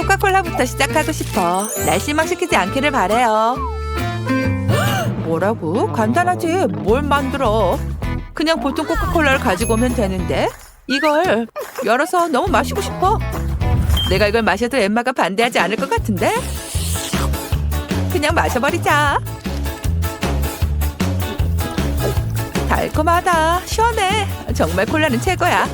코카콜라부터 시작하고 싶어. 날 실망시키지 않기를 바래요. 뭐라고? 간단하지. 뭘 만들어? 그냥 보통 코카콜라를 가지고 오면 되는데 이걸 열어서 너무 마시고 싶어. 내가 이걸 마셔도 엠마가 반대하지 않을 것 같은데? 그냥 마셔버리자. 달콤하다. 시원해. 정말 콜라는 최고야.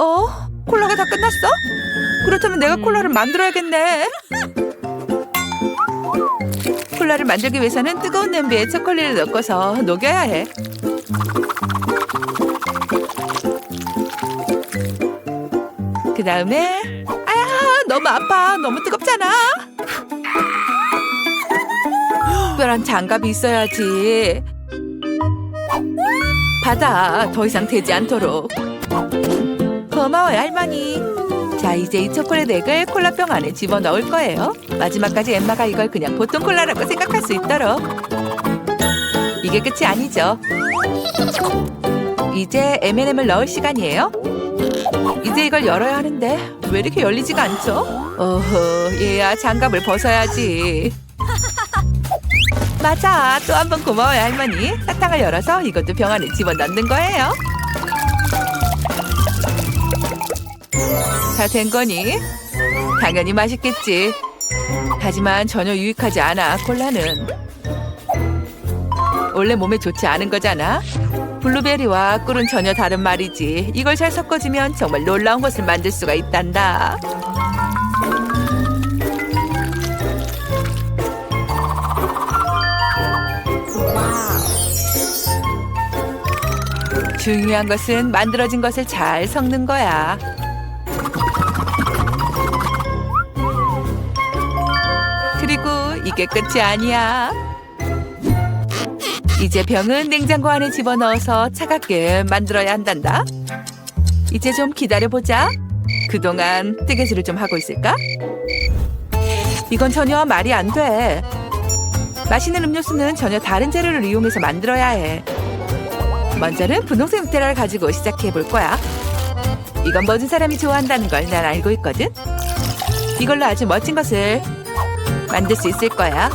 어? 콜라가 다 끝났어? 그렇다면 내가 콜라를 만들어야겠네. 콜라를 만들기 위해서는 뜨거운 냄비에 초콜릿을 넣고서 녹여야 해. 그 다음에 아야 너무 아파 너무 뜨겁잖아. 특별한 장갑이 있어야지. 받아 더 이상 되지 않도록. 고마워요 할머니. 자 이제 이 초콜릿 액을 콜라병 안에 집어넣을 거예요. 마지막까지 엠마가 이걸 그냥 보통 콜라라고 생각할 수 있도록. 이게 끝이 아니죠. 이제 M&M을 넣을 시간이에요. 이제 이걸 열어야 하는데 왜 이렇게 열리지가 않죠? 어허 얘야 장갑을 벗어야지. 맞아 또 한 번 고마워요 할머니. 사탕을 열어서 이것도 병 안에 집어넣는 거예요. 다 된 거니? 당연히 맛있겠지. 하지만 전혀 유익하지 않아, 콜라는. 원래 몸에 좋지 않은 거잖아. 블루베리와 꿀은 전혀 다른 말이지. 이걸 잘 섞어주면 정말 놀라운 것을 만들 수가 있단다. 중요한 것은 만들어진 것을 잘 섞는 거야. 이게 끝이 아니야. 이제 병은 냉장고 안에 집어넣어서 차갑게 만들어야 한단다. 이제 좀 기다려보자. 그동안 뜨개질을 좀 하고 있을까? 이건 전혀 말이 안 돼. 맛있는 음료수는 전혀 다른 재료를 이용해서 만들어야 해. 먼저는 분홍색 늑대라를 가지고 시작해 볼 거야. 이건 모든 사람이 좋아한다는 걸 난 알고 있거든. 이걸로 아주 멋진 것을 만들 수 있을 거야.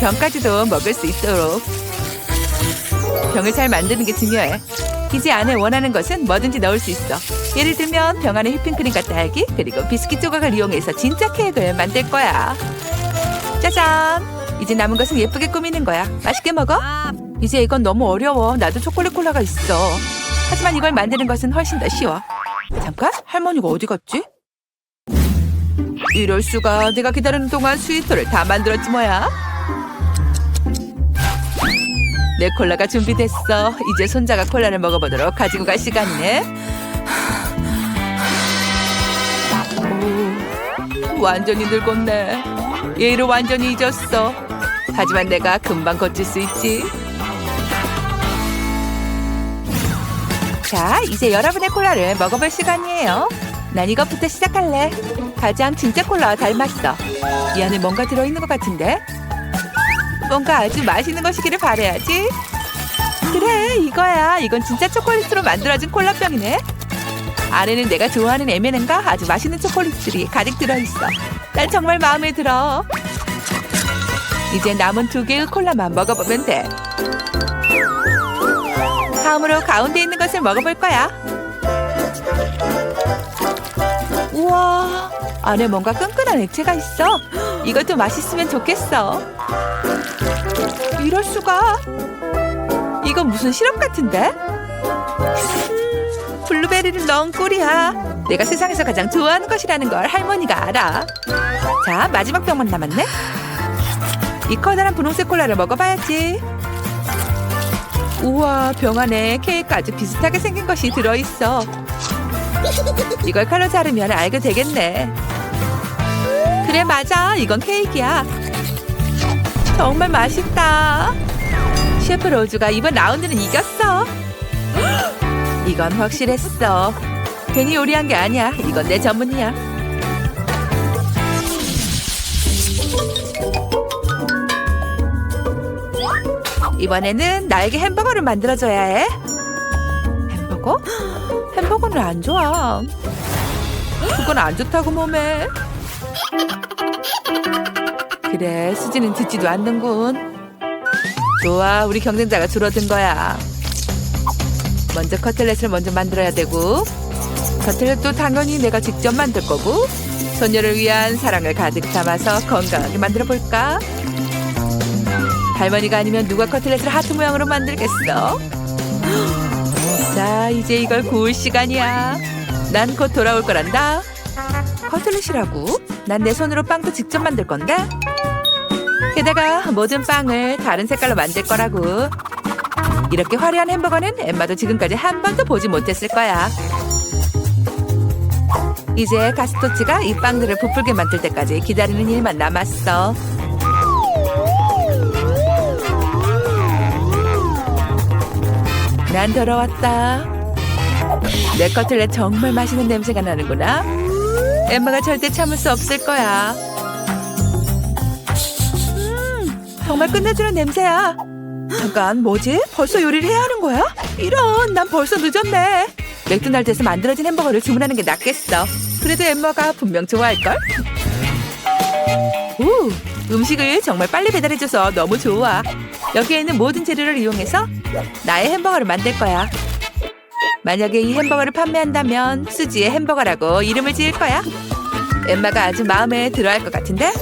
병까지도 먹을 수 있도록 병을 잘 만드는 게 중요해. 이제 안에 원하는 것은 뭐든지 넣을 수 있어. 예를 들면 병 안에 휘핑크림과 딸기 그리고 비스킷 조각을 이용해서 진짜 케이크를 만들 거야. 짜잔! 이제 남은 것은 예쁘게 꾸미는 거야. 맛있게 먹어. 이제 이건 너무 어려워. 나도 초콜릿 콜라가 있어. 하지만 이걸 만드는 것은 훨씬 더 쉬워. 잠깐? 할머니가 어디 갔지? 이럴 수가 내가 기다리는 동안 스위터를 다 만들었지 뭐야? 내 콜라가 준비됐어. 이제 손자가 콜라를 먹어보도록 가지고 갈 시간이네. 오, 완전히 늙었네. 얘를 완전히 잊었어. 하지만 내가 금방 고칠 수 있지. 자, 이제 여러분의 콜라를 먹어볼 시간이에요. 난 이것부터 시작할래. 가장 진짜 콜라와 닮았어. 이 안에 뭔가 들어있는 것 같은데? 뭔가 아주 맛있는 것이기를 바래야지. 그래, 이거야. 이건 진짜 초콜릿으로 만들어진 콜라병이네. 안에는 내가 좋아하는 M&M과 아주 맛있는 초콜릿들이 가득 들어있어. 난 정말 마음에 들어. 이제 남은 두 개의 콜라만 먹어보면 돼. 다음으로 가운데 있는 것을 먹어볼 거야. 우와, 안에 뭔가 끈끈한 액체가 있어. 이것도 맛있으면 좋겠어. 이럴 수가. 이건 무슨 시럽 같은데? 음, 블루베리를 넣은 꿀이야. 내가 세상에서 가장 좋아하는 것이라는 걸 할머니가 알아. 자, 마지막 병만 남았네. 이 커다란 분홍색 콜라를 먹어봐야지. 우와, 병 안에 케이크 아주 비슷하게 생긴 것이 들어있어. 이걸 칼로 자르면 알게 되겠네. 그래, 맞아. 이건 케이크야. 정말 맛있다. 셰프 로즈가 이번 라운드는 이겼어. 이건 확실했어. 괜히 요리한 게 아니야. 이건 내 전문이야. 이번에는 나에게 햄버거를 만들어줘야 해. 햄버거? 햄버거는 안 좋아. 그건 안 좋다고 몸에. 그래, 수지는 듣지도 않는군. 좋아, 우리 경쟁자가 줄어든 거야. 먼저 커틀렛을 먼저 만들어야 되고, 커틀렛도 당연히 내가 직접 만들 거고, 소녀를 위한 사랑을 가득 담아서 건강하게 만들어 볼까? 할머니가 아니면 누가 커틀렛을 하트 모양으로 만들겠어? 자, 이제 이걸 구울 시간이야. 난 곧 돌아올 거란다. 커틀렛이라고? 난 내 손으로 빵도 직접 만들 건데. 게다가 모든 빵을 다른 색깔로 만들 거라고. 이렇게 화려한 햄버거는 엠마도 지금까지 한 번도 보지 못했을 거야. 이제 가스토치가 이 빵들을 부풀게 만들 때까지 기다리는 일만 남았어. 난 돌아왔다. 내 커틀렛 정말 맛있는 냄새가 나는구나. 엠마가 절대 참을 수 없을 거야. 음, 정말 끝내주는 냄새야. 잠깐, 뭐지? 벌써 요리를 해야 하는 거야? 이런, 난 벌써 늦었네. 맥도날드에서 만들어진 햄버거를 주문하는 게 낫겠어. 그래도 엠마가 분명 좋아할걸? 우, 음식을 정말 빨리 배달해줘서 너무 좋아. 여기에 있는 모든 재료를 이용해서 나의 햄버거를 만들 거야. 만약에 이 햄버거를 판매한다면 수지의 햄버거라고 이름을 지을 거야. 엠마가 아주 마음에 들어할 것 같은데?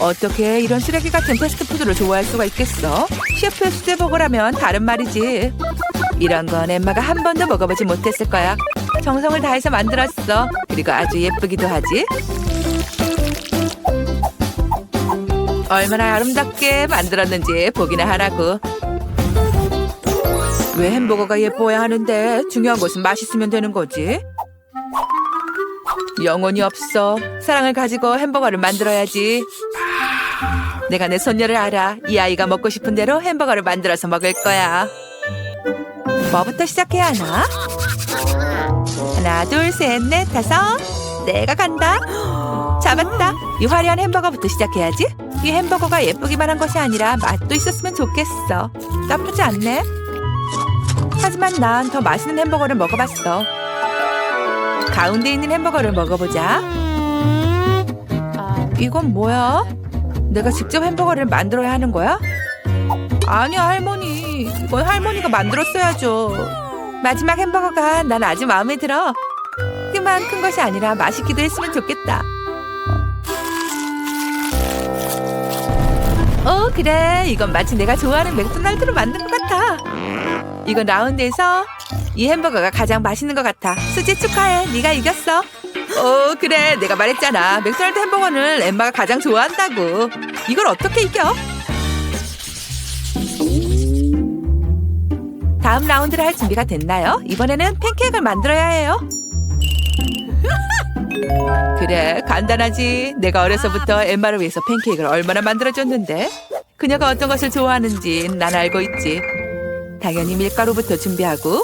어떻게 이런 쓰레기 같은 패스트푸드를 좋아할 수가 있겠어? 셰프의 수제버거라면 다른 말이지. 이런 건 엠마가 한 번도 먹어보지 못했을 거야. 정성을 다해서 만들었어. 그리고 아주 예쁘기도 하지. 얼마나 아름답게 만들었는지 보기나 하라고. 왜 햄버거가 예뻐야 하는데 중요한 것은 맛있으면 되는 거지? 영혼이 없어. 사랑을 가지고 햄버거를 만들어야지. 내가 내 손녀를 알아. 이 아이가 먹고 싶은 대로 햄버거를 만들어서 먹을 거야. 뭐부터 시작해야 하나? 하나, 둘, 셋, 넷, 다섯. 내가 간다. 잡았다. 이 화려한 햄버거부터 시작해야지. 이 햄버거가 예쁘기만 한 것이 아니라 맛도 있었으면 좋겠어. 나쁘지 않네. 하지만 난 더 맛있는 햄버거를 먹어봤어. 가운데 있는 햄버거를 먹어보자. 이건 뭐야? 내가 직접 햄버거를 만들어야 하는 거야? 아니야 할머니. 이건 할머니가 만들었어야죠. 마지막 햄버거가 난 아주 마음에 들어. 크기만 큰 것이 아니라 맛있기도 했으면 좋겠다. 어 그래. 이건 마치 내가 좋아하는 맥도날드로 만든 것 같아. 이건 라운드에서 이 햄버거가 가장 맛있는 것 같아. 수지 축하해. 네가 이겼어. 어 그래. 내가 말했잖아. 맥도날드 햄버거는 엠마가 가장 좋아한다고. 이걸 어떻게 이겨? 다음 라운드를 할 준비가 됐나요? 이번에는 팬케이크를 만들어야 해요 그래 간단하지. 내가 어려서부터 엠마를 위해서 팬케이크를 얼마나 만들어줬는데? 그녀가 어떤 것을 좋아하는지 난 알고 있지. 당연히 밀가루부터 준비하고.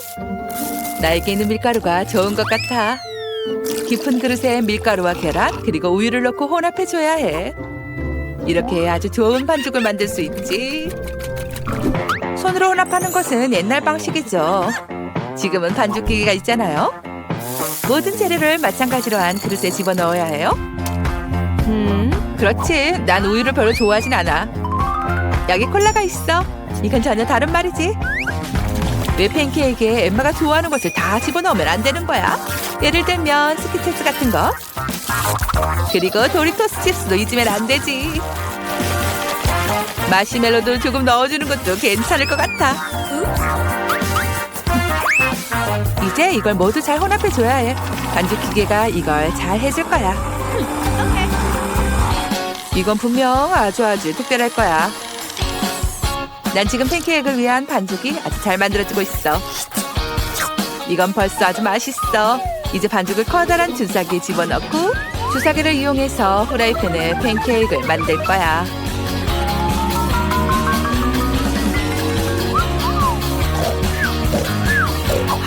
나에게 있는 밀가루가 좋은 것 같아. 깊은 그릇에 밀가루와 계란 그리고 우유를 넣고 혼합해줘야 해. 이렇게 아주 좋은 반죽을 만들 수 있지. 손으로 혼합하는 것은 옛날 방식이죠. 지금은 반죽기계가 있잖아요 모든 재료를 마찬가지로 한 그릇에 집어넣어야 해요. 음, 그렇지. 난 우유를 별로 좋아하진 않아. 여기 콜라가 있어. 이건 전혀 다른 말이지. 왜 팬케이크에 엠마가 좋아하는 것을 다 집어넣으면 안 되는 거야? 예를 들면 스키체스 같은 거. 그리고 도리토스 칩스도 잊으면 안 되지. 마시멜로도 조금 넣어주는 것도 괜찮을 것 같아. 이제 이걸 모두 잘 혼합해줘야 해. 반죽 기계가 이걸 잘 해줄 거야. 이건 분명 아주 아주 특별할 거야. 난 지금 팬케이크를 위한 반죽이 아주 잘 만들어지고 있어. 이건 벌써 아주 맛있어. 이제 반죽을 커다란 주사기에 집어넣고 주사기를 이용해서 후라이팬에 팬케이크를 만들 거야.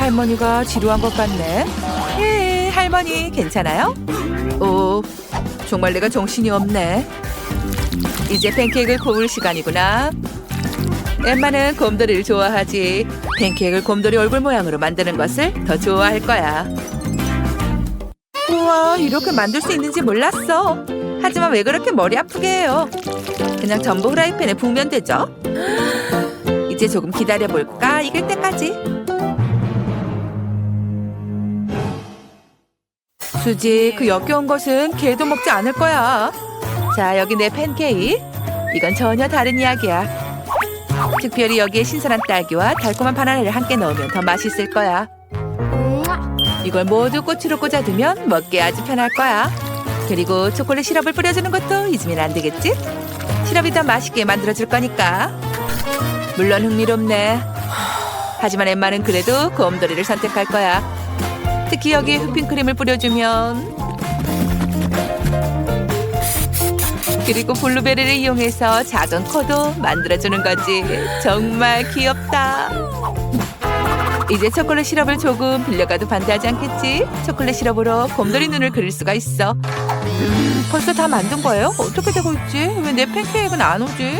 할머니가 지루한 것 같네. 예, 할머니 괜찮아요? 오, 정말 내가 정신이 없네. 이제 팬케이크를 구울 시간이구나. 엠마는 곰돌이를 좋아하지. 팬케이크를 곰돌이 얼굴 모양으로 만드는 것을 더 좋아할 거야. 우와, 이렇게 만들 수 있는지 몰랐어. 하지만 왜 그렇게 머리 아프게 해요? 그냥 전부 후라이팬에 부으면 되죠. 이제 조금 기다려 볼까? 익을 때까지. 수지, 그 역겨운 것은 개도 먹지 않을 거야. 자, 여기 내 팬케이크. 이건 전혀 다른 이야기야. 특별히 여기에 신선한 딸기와 달콤한 바나나를 함께 넣으면 더 맛있을 거야. 이걸 모두 꼬치로 꽂아두면 먹기 아주 편할 거야. 그리고 초콜릿 시럽을 뿌려주는 것도 잊으면 안 되겠지? 시럽이 더 맛있게 만들어줄 거니까. 물론 흥미롭네. 하지만 엠마는 그래도 곰돌이를 선택할 거야. 특히 여기에 휘핑크림을 뿌려주면 그리고 블루베리를 이용해서 작은 코도 만들어주는 거지. 정말 귀엽다. 이제 초콜릿 시럽을 조금 빌려가도 반대하지 않겠지? 초콜릿 시럽으로 곰돌이 눈을 그릴 수가 있어. 음, 벌써 다 만든 거예요? 어떻게 되고 있지? 왜 내 팬케이크는 안 오지?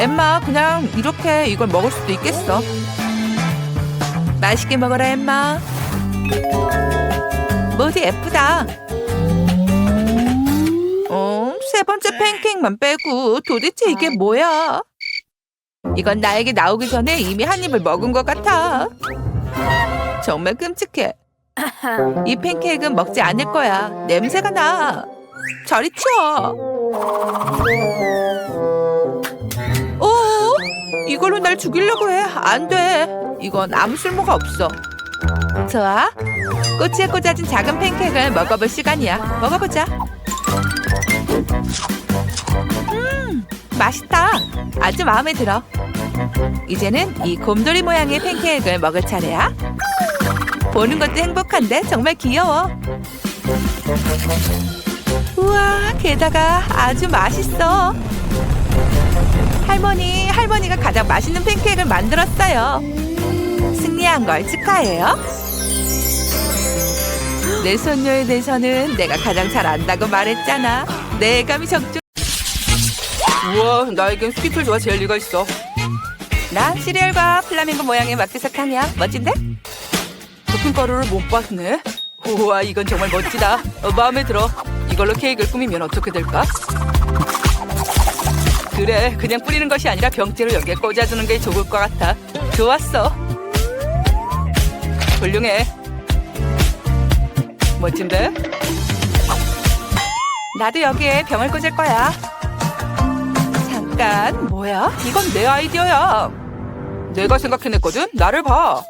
엠마, 그냥 이렇게 이걸 먹을 수도 있겠어. 맛있게 먹어라, 엠마. 모두 예쁘다. 어, 세 번째 팬케이크만 빼고 도대체 이게 뭐야? 이건 나에게 나오기 전에 이미 한 입을 먹은 것 같아. 정말 끔찍해. 이 팬케이크는 먹지 않을 거야. 냄새가 나. 저리 치워. 오, 이걸로 날 죽이려고 해. 안 돼. 이건 아무 쓸모가 없어. 좋아. 꼬치에 꽂아진 작은 팬케이크를 먹어볼 시간이야. 먹어보자. 음, 맛있다. 아주 마음에 들어. 이제는 이 곰돌이 모양의 팬케이크를 먹을 차례야. 보는 것도 행복한데 정말 귀여워. 우와, 게다가 아주 맛있어. 할머니, 할머니가 가장 맛있는 팬케이크를 만들었어요. 승리한 걸 축하해요. 내 손녀에 대해서는 내가 가장 잘 안다고 말했잖아. 내 감이 적중. 우와, 나에겐 스피클 와 젤리가 있어. 난 시리얼과 플라밍고 모양의 막대사탕이야. 멋진데? 토핑가루를 못 봤네. 우와, 이건 정말 멋지다. 어, 마음에 들어. 이걸로 케이크를 꾸미면 어떻게 될까? 그래, 그냥 뿌리는 것이 아니라 병째로 여기에 꽂아주는 게 좋을 것 같아. 좋았어. 훌륭해. 멋진데? 나도 여기에 병을 꽂을 거야. 잠깐, 뭐야? 이건 내 아이디어야. 내가 생각해냈거든? 나를 봐.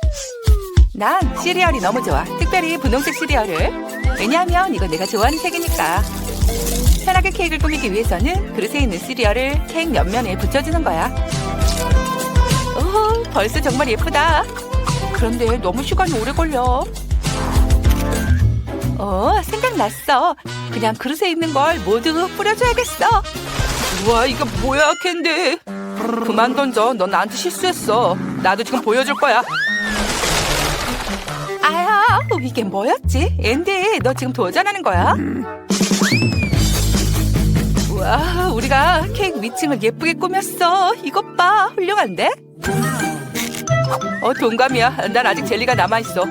난 시리얼이 너무 좋아. 특별히 분홍색 시리얼을. 왜냐하면 이건 내가 좋아하는 색이니까. 편하게 케이크를 꾸미기 위해서는 그릇에 있는 시리얼을 케이크 옆면에 붙여주는 거야. 오, 벌써 정말 예쁘다. 그런데 너무 시간이 오래 걸려. 어, 생각났어. 그냥 그릇에 있는 걸 모두 뿌려줘야겠어. 우와, 이거 뭐야, 캔디. 그만 던져. 넌 나한테 실수했어. 나도 지금 보여줄 거야. 아야, 이게 뭐였지? 앤디, 너 지금 도전하는 거야? 우와, 우리가 케이크 위층을 예쁘게 꾸몄어. 이것 봐, 훌륭한데? 어, 동감이야. 난 아직 젤리가 남아있어.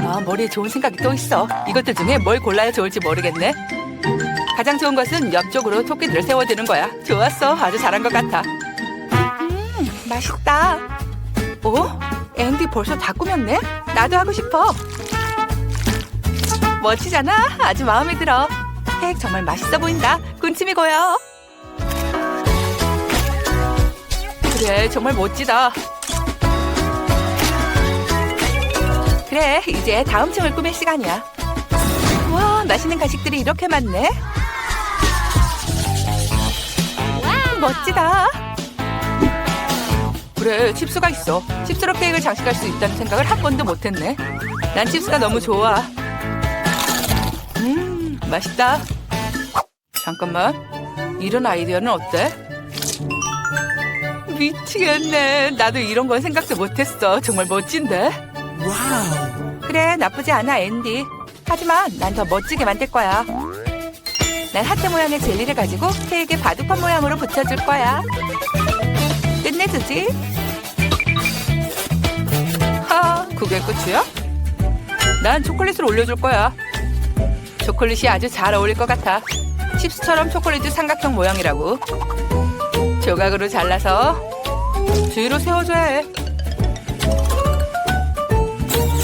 아, 머리에 좋은 생각이 또 있어. 이것들 중에 뭘 골라야 좋을지 모르겠네. 가장 좋은 것은 옆쪽으로 토끼들을 세워두는 거야. 좋았어. 아주 잘한 것 같아. 음, 맛있다. 어? 앤디 벌써 다 꾸몄네? 나도 하고 싶어. 멋지잖아? 아주 마음에 들어. 케이크 정말 맛있어 보인다. 군침이 고여. 그래, 정말 멋지다. 그래, 이제 다음 층을 꾸밀 시간이야. 와, 맛있는 간식들이 이렇게 많네. 멋지다. 그래, 칩스가 있어. 칩스로 케이크를 장식할 수 있다는 생각을 한 번도 못했네. 난 칩스가 너무 좋아. 음, 맛있다. 잠깐만. 이런 아이디어는 어때? 미치겠네. 나도 이런 건 생각도 못했어. 정말 멋진데? 그래, 나쁘지 않아, 앤디. 하지만 난 더 멋지게 만들 거야. 난 하트 모양의 젤리를 가지고 케이크에 바둑판 모양으로 붙여줄 거야. 끝내주지. 하, 그게 끝이야? 난 초콜릿을 올려줄 거야. 초콜릿이 아주 잘 어울릴 것 같아. 칩스처럼 초콜릿 삼각형 모양이라고. 조각으로 잘라서 뒤로 세워줘야 해.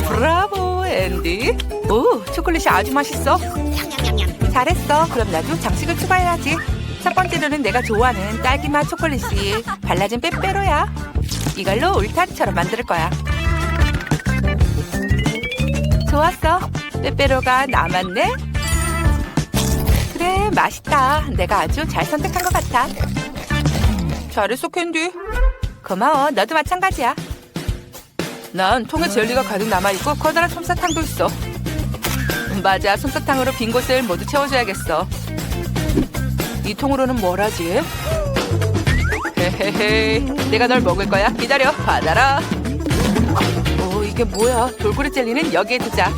브라보, 앤디. 오, 초콜릿이 아주 맛있어. 잘했어. 그럼 나도 장식을 추가해야지. 첫 번째로는 내가 좋아하는 딸기맛 초콜릿이 발라진 빼빼로야. 이걸로 울타리처럼 만들 거야. 좋았어. 빼빼로가 남았네. 그래, 맛있다. 내가 아주 잘 선택한 것 같아. 잘했어, 캔디. 고마워. 너도 마찬가지야. 난 통에 젤리가 가득 남아있고 커다란 솜사탕도 있어. 맞아, 솜사탕으로 빈 곳을 모두 채워줘야겠어. 이 통으로는 뭘 하지? 헤헤헤, 내가 널 먹을 거야. 기다려, 받아라. 오, 이게 뭐야? 돌고래 젤리는 여기에 두자.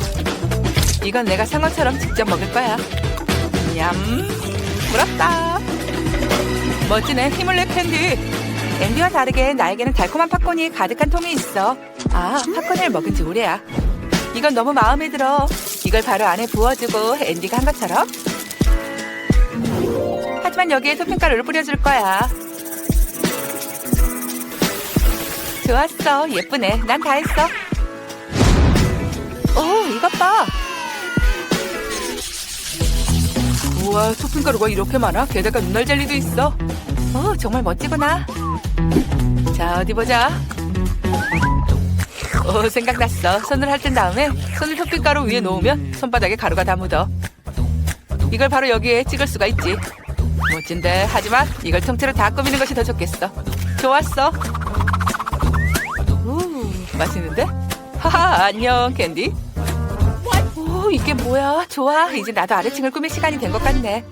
이건 내가 상어처럼 직접 먹을 거야. 냠, 부럽다. 멋지네, 힘을 내 캔디. 앤디와 다르게 나에게는 달콤한 팝콘이 가득한 통이 있어. 아, 팝콘을 먹은 지 오래야. 이건 너무 마음에 들어. 이걸 바로 안에 부어주고 앤디가 한 것처럼. 하지만 여기에 토핑가루를 뿌려줄 거야. 좋았어. 예쁘네. 난 다 했어. 오, 이것 봐. 우와, 토핑가루가 이렇게 많아? 게다가 눈알 젤리도 있어. 오, 정말 멋지구나. 자, 어디 보자. 오, 생각났어. 손을 핥은 다음에 손을 토핑가루 위에 놓으면 손바닥에 가루가 다 묻어. 이걸 바로 여기에 찍을 수가 있지. 멋진데, 하지만 이걸 통째로 다 꾸미는 것이 더 좋겠어. 좋았어. 우, 맛있는데? 하하, 안녕, 캔디. 오, 이게 뭐야? 좋아. 이제 나도 아래층을 꾸밀 시간이 된 것 같네.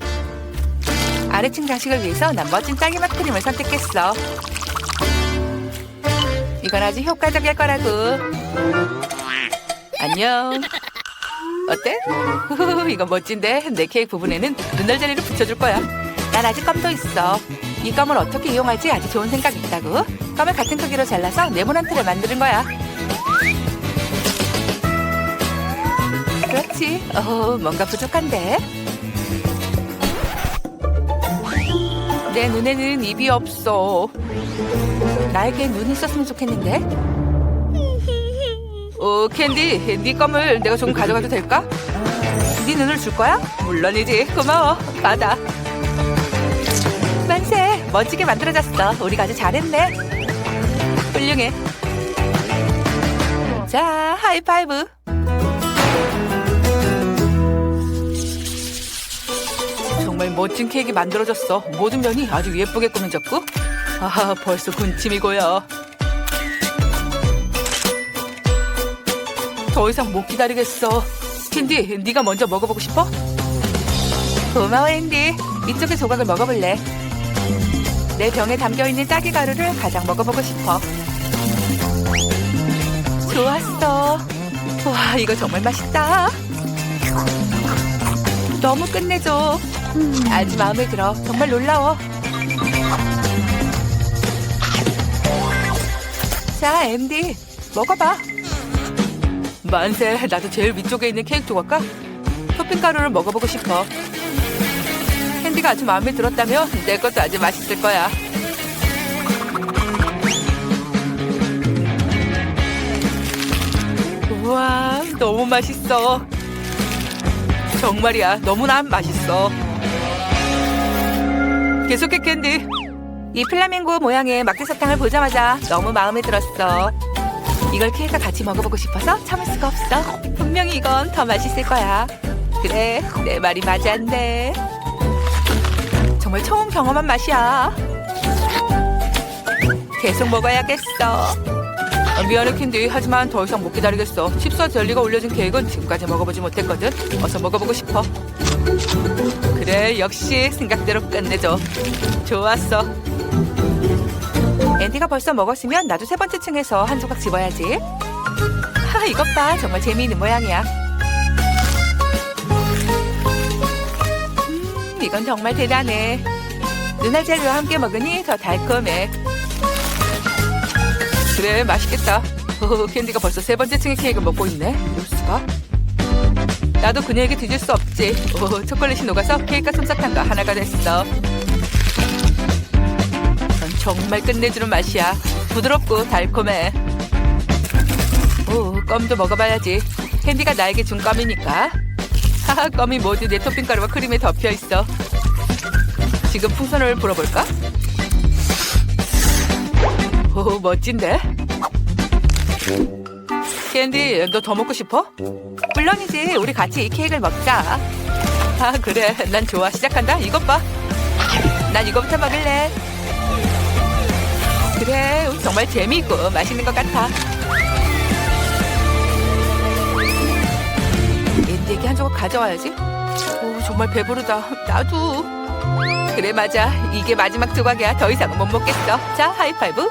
아래층 장식을 위해서 난 멋진 딸기맛 크림을 선택했어. 이건 아주 효과적일 거라고. 안녕. 어때? 이건 멋진데 내 케이크 부분에는 눈알 젤리를 붙여줄 거야. 난 아직 껌도 있어. 이 껌을 어떻게 이용할지 아주 좋은 생각이 있다고. 껌을 같은 크기로 잘라서 네모난 틀을 만드는 거야. 그렇지. 어, 뭔가 부족한데. 내 눈에는 입이 없어. 나에게 눈이 있었으면 좋겠는데. 어, 캔디, 네 껌을 내가 조금 가져가도 될까? 네 눈을 줄 거야? 물론이지. 고마워. 받아. 만세, 멋지게 만들어졌어. 우리가 아주 잘했네. 훌륭해. 자, 하이파이브. 멋진 케이크 만들어졌어. 모든 면이 아주 예쁘게 꾸며졌고. 아, 벌써 군침이 고여. 더 이상 못 기다리겠어. 캔디, 네가 먼저 먹어보고 싶어? 고마워, 앤디. 이쪽의 조각을 먹어볼래. 내 병에 담겨있는 딸기 가루를 가장 먹어보고 싶어. 좋았어. 와, 이거 정말 맛있다. 너무 끝내줘. 아주 마음에 들어. 정말 놀라워. 자, MD. 먹어봐. 만세, 나도 제일 위쪽에 있는 케이크 조각과 토핑 가루를 먹어보고 싶어. 캔디가 아주 마음에 들었다면 내 것도 아주 맛있을 거야. 우와, 너무 맛있어. 정말이야, 너무나 맛있어. 계속해, 캔디. 이 플라밍고 모양의 막대 사탕을 보자마자 너무 마음에 들었어. 이걸 케이크와 같이 먹어보고 싶어서 참을 수가 없어. 분명히 이건 더 맛있을 거야. 그래, 내 말이 맞았네. 정말 처음 경험한 맛이야. 계속 먹어야겠어. 아, 미안해 캔디 하지만 더 이상 못 기다리겠어 칩스와 젤리가 올려진 케이크는 지금까지 먹어보지 못했거든 어서 먹어보고 싶어 그래 역시 생각대로 끝내줘 좋았어 앤디가 벌써 먹었으면 나도 세 번째 층에서 한 조각 집어야지 하 이것 봐 정말 재미있는 모양이야 음 이건 정말 대단해. 눈알 젤리와 함께 먹으니 더 달콤해. 그래, 맛있겠다. 오, 캔디가 벌써 세 번째 층의 케이크를 먹고 있네. 이럴 수가? 나도 그녀에게 뒤질 수 없 지. 오, 초콜릿이 녹아서 케이크가 솜사탕과 하나가 됐어. 넌 정말 끝내주는 맛이야. 부드럽고 달콤해. 오, 껌도 먹어봐야지. 캔디가 나에게 준 껌이니까. 하하, 껌이 모두 내 토핑가루와 크림에 덮여 있어. 지금 풍선을 불어볼까? 오, 멋진데? 캔디, 너 더 먹고 싶어? 물론이지. 우리 같이 이 케이크를 먹자. 아, 그래. 난 좋아. 시작한다. 이것 봐. 난 이거부터 먹을래. 그래. 정말 재미있고 맛있는 것 같아. 앤디에게 한 조각 가져와야지. 오, 정말 배부르다. 나도. 그래, 맞아. 이게 마지막 조각이야. 더 이상은 못 먹겠어. 자, 하이파이브.